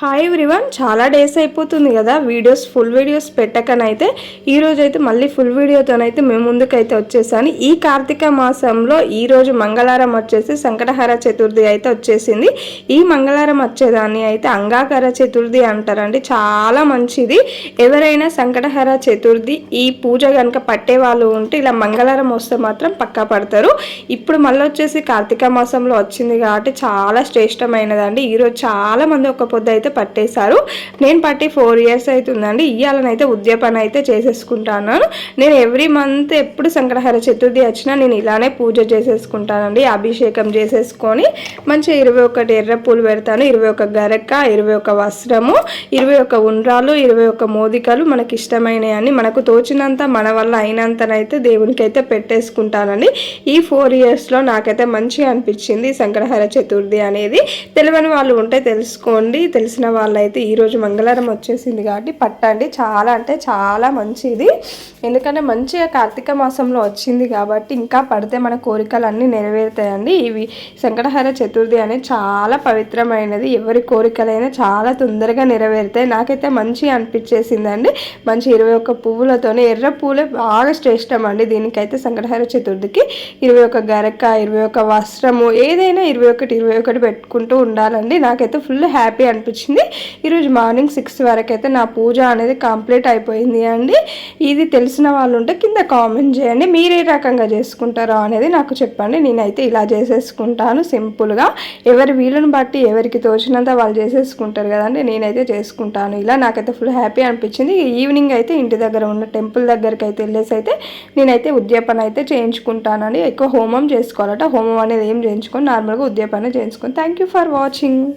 Hi everyone చాలా days అయిపోతుంది కదా. వీడియోస్ ఫుల్ వీడియోస్ పెట్టకనైతే ఈ రోజు అయితే మళ్ళీ ఫుల్ వీడియోతోనైతే మేము ముందుకైతే వచ్చేసాను ఈ కార్తీక మాసంలో ఈరోజు మంగళవారం వచ్చేసి సంకటహర చతుర్థి అయితే వచ్చేసింది. ఈ మంగళవారం వచ్చేదాన్ని అయితే అంగాకర చతుర్థి అంటారండి. చాలా మంచిది. ఎవరైనా సంకటహర చతుర్థి ఈ పూజ కనుక పట్టే వాళ్ళు ఉంటే ఇలా మంగళవారం వస్తే మాత్రం పక్కా పడతారు. ఇప్పుడు మళ్ళీ వచ్చేసి కార్తీక మాసంలో వచ్చింది కాబట్టి చాలా శ్రేష్టమైనదండి. ఈరోజు చాలా మంది ఒక పొద్దు అయితే పట్టేశారు. నేను పట్టి ఫోర్ ఇయర్స్ అవుతుందండి ఇయ్యాలనైతే ఉద్యాపన అయితే చేసేసుకుంటాను నేను ఎవ్రీ మంత్ ఎప్పుడు సంకటహర చతుర్థి వచ్చినా నేను ఇలానే పూజ చేసేసుకుంటానండి. అభిషేకం చేసేసుకొని మంచిగా ఇరవై ఒకటి ఎర్ర పూలు పెడతాను. ఇరవై ఒక గరక ఇరవై ఒక వస్త్రము ఇరవై ఒక ఉండ్రాలు ఇరవై ఒక మోదికలు మనకి ఇష్టమైనవి మనకు తోచినంత మన వల్ల అయినంతనైతే దేవునికి అయితే పెట్టేసుకుంటానండి. ఈ ఫోర్ ఇయర్స్లో నాకైతే మంచిగా అనిపించింది సంకటహర చతుర్థి అనేది. తెలియని వాళ్ళు ఉంటే తెలుసుకోండి. తెలిసిన వాళ్ళైతే ఈరోజు మంగళవారం వచ్చేసింది కాబట్టి పట్టండి చాలా అంటే చాలా మంచిది. ఎందుకంటే మంచిగా కార్తీక మాసంలో వచ్చింది కాబట్టి ఇంకా పడితే మన కోరికలు అన్నీ నెరవేరుతాయండి. ఇవి సంకటహర చతుర్థి అనేది చాలా పవిత్రమైనది. ఎవరి కోరికలైనా చాలా తొందరగా నెరవేరుతాయి. నాకైతే మంచిగా అనిపించేసిందండి. మంచి ఇరవై ఒక్క పువ్వులతోనే ఎర్ర పూలే బాగా శ్రేష్టం అండి దీనికైతే సంకటహర చతుర్థికి. ఇరవై ఒక గరక ఇరవై ఒక వస్త్రము ఏదైనా ఇరవై ఒకటి ఇరవై ఒకటి పెట్టుకుంటూ ఉండాలండి. నాకైతే ఫుల్ హ్యాపీ అనిపించింది. ఈరోజు మార్నింగ్ సిక్స్ వరకు అయితే నా పూజ అనేది కంప్లీట్ అయిపోయింది అండి. ఇది తెలిసిన వాళ్ళు ఉంటే కింద కామెంట్ చేయండి. మీరు ఏ రకంగా చేసుకుంటారో అనేది నాకు చెప్పండి. నేనైతే ఇలా చేసేసుకుంటాను సింపుల్గా. ఎవరి వీలుని బట్టి ఎవరికి తోచినంత వాళ్ళు చేసేసుకుంటారు కదండి. నేనైతే చేసుకుంటాను. ఇలా నాకైతే ఫుల్ హ్యాపీ అనిపించింది. ఈవినింగ్ అయితే ఇంటి దగ్గర ఉన్న టెంపుల్ దగ్గరికి అయితే వెళ్ళేసి అయితే నేనైతే ఉద్యాపన అయితే చేయించుకుంటానండి. ఎక్కువ హోమం చేసుకోవాలట. హోమం అనేది ఏం చేయించుకొని. నార్మల్గా ఉద్యాపన చేయించుకొని. Thank you for watching